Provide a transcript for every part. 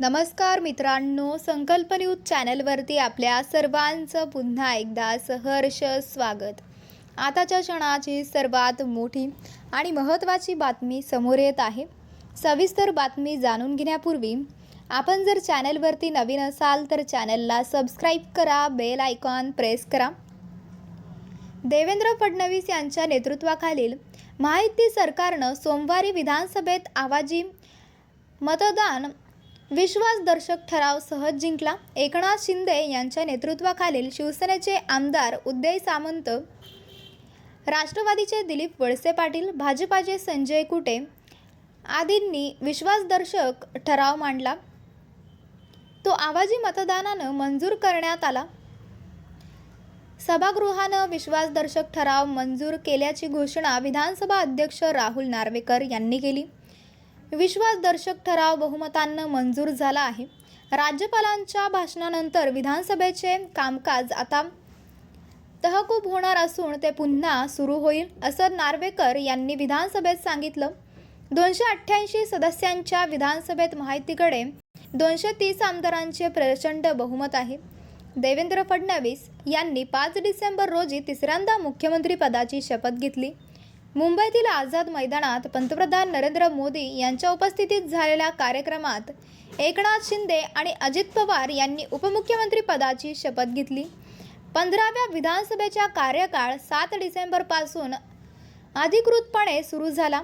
नमस्कार मित्रांनो संकल्प न्यूज चॅनलवरती आपल्या सर्वांचं पुन्हा एकदा सहर्ष स्वागत. आताच्या क्षणाची सर्वात मोठी आणि महत्त्वाची बातमी समोर येत आहे. सविस्तर बातमी जाणून घेण्यापूर्वी आपण जर चॅनलवरती नवीन असाल तर चॅनलला सबस्क्राईब करा बेल आयकॉन प्रेस करा. देवेंद्र फडणवीस यांच्या नेतृत्वाखालील माहिती सरकारनं सोमवारी विधानसभेत आवाजी मतदान विश्वासदर्शक ठराव सहज जिंकला. एकनाथ शिंदे यांच्या नेतृत्वाखालील शिवसेनेचे आमदार उदय सामंत राष्ट्रवादीचे दिलीप वळसे पाटील भाजपाचे संजय कुटे आदींनी विश्वासदर्शक ठराव मांडला. तो आवाजी मतदानानं मंजूर करण्यात आला. सभागृहानं विश्वासदर्शक ठराव मंजूर केल्याची घोषणा विधानसभा अध्यक्ष राहुल नार्वेकर यांनी केली. विश्वासदर्शक ठराव बहुमतानं मंजूर झाला आहे. राज्यपालांच्या भाषणानंतर विधानसभेचे कामकाज आता तहकूब होणार असून ते पुन्हा सुरू होईल असं नार्वेकर यांनी विधानसभेत सांगितलं. दोनशे अठ्ठ्याऐंशी सदस्यांच्या विधानसभेत माहितीकडे दोनशे तीस आमदारांचे प्रचंड बहुमत आहे. देवेंद्र फडणवीस यांनी पाच डिसेंबर रोजी तिसऱ्यांदा मुख्यमंत्रीपदाची शपथ घेतली. मुंबईतील आझाद मैदानात पंतप्रधान नरेंद्र मोदी यांच्या उपस्थितीत झालेल्या कार्यक्रमात एकनाथ शिंदे आणि अजित पवार यांनी उपमुख्यमंत्री पदाची शपथ घेतली. पंधराव्या विधानसभेचा कार्यकाळ सात डिसेंबरपासून अधिकृतपणे सुरू झाला.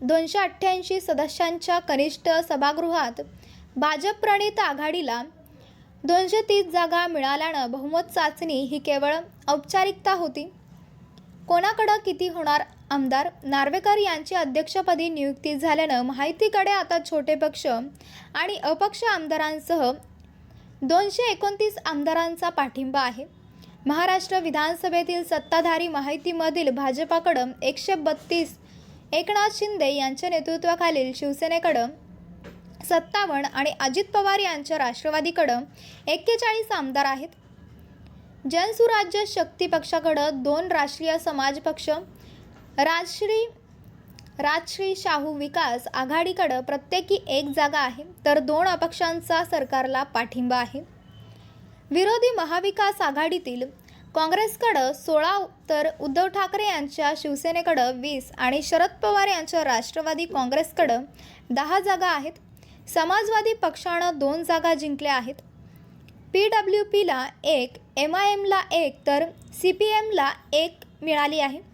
दोनशे अठ्ठ्याऐंशी सदस्यांच्या कनिष्ठ सभागृहात भाजप प्रणित आघाडीला दोनशे तीस जागा मिळाल्यानं बहुमत चाचणी ही केवळ औपचारिकता होती. कोणाकडं किती होणार आमदार नार्वेकर यांची अध्यक्षपदी नियुक्ती झाल्यानं माहितीकडे आता छोटे पक्ष आणि अपक्ष आमदारांसह दोनशे एकोणतीस आमदारांचा पाठिंबा आहे. महाराष्ट्र विधानसभेतील सत्ताधारी माहितीमधील भाजपाकडं एकशे बत्तीस एकनाथ शिंदे यांच्या नेतृत्वाखालील शिवसेनेकडं सत्तावन्न आणि अजित पवार यांच्या राष्ट्रवादीकडं एक्केचाळीस आमदार आहेत. जनसुराज्य शक्ती पक्षाकडं दोन राष्ट्रीय समाज पक्ष राजश्री राजश्री शाहू विकास आघाडीकडं प्रत्येकी एक जागा आहे तर दोन अपक्षांचा सरकारला पाठिंबा आहे. विरोधी महाविकास आघाडीतील काँग्रेसकडं सोळा तर उद्धव ठाकरे यांच्या शिवसेनेकडं वीस आणि शरद पवार यांच्या राष्ट्रवादी काँग्रेसकडं दहा जागा आहेत. समाजवादी पक्षानं दोन जागा जिंकल्या आहेत. पी डब्ल्यू पीला एक एम आय एमला एक तर सी पी एमला एक मिळाली आहे.